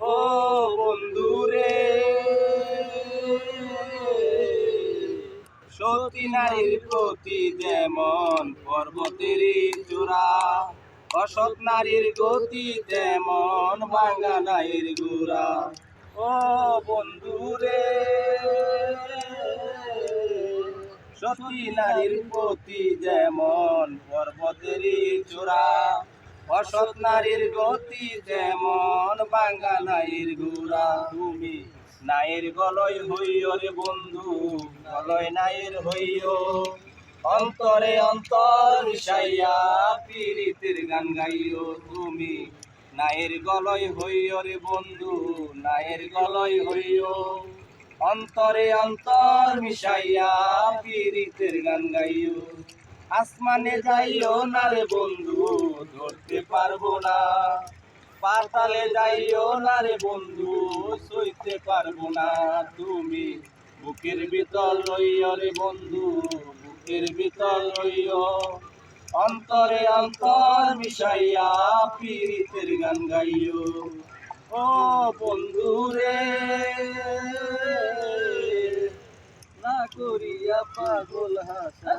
ও বন্ধু রে সতী নারীর প্রতি যেমন পর্বতের চূড়া, অসৎ নারীর গতি যেমন বাঙ্গা নারীর গুড়া। ও বন্ধু রে সতী নারীর প্রতি যেমন পর্বতের চূড়া অসৎ নারীর গতি যেমন বাঙ্গা নারীর গুড়া তুমি নায়ের গলয় হইও রে বন্ধু, গলয় নায়ের হইও। অন্তরে অন্তর মিশাইয়া পীড়িতের গান গাইও তুমি। নায়ের গলয় হইও রে বন্ধু নায়ের গলয় হইও। অন্তরে অন্তর মিশাইয়া পীড়িতের গান গাইও। আসমানে যাইও না রে বন্ধু, ধরতে পারব না। পাতালে যাইও না রে বন্ধু, সইতে পারব না। তুমি বুকের ভিতর রইও রে বন্ধু, বুকের ভিতর রইও। অন্তরে অন্তর মিশাইয়া পীড়িতের গান গাইও। ও বন্ধু রে করিয়া পাগল হাসা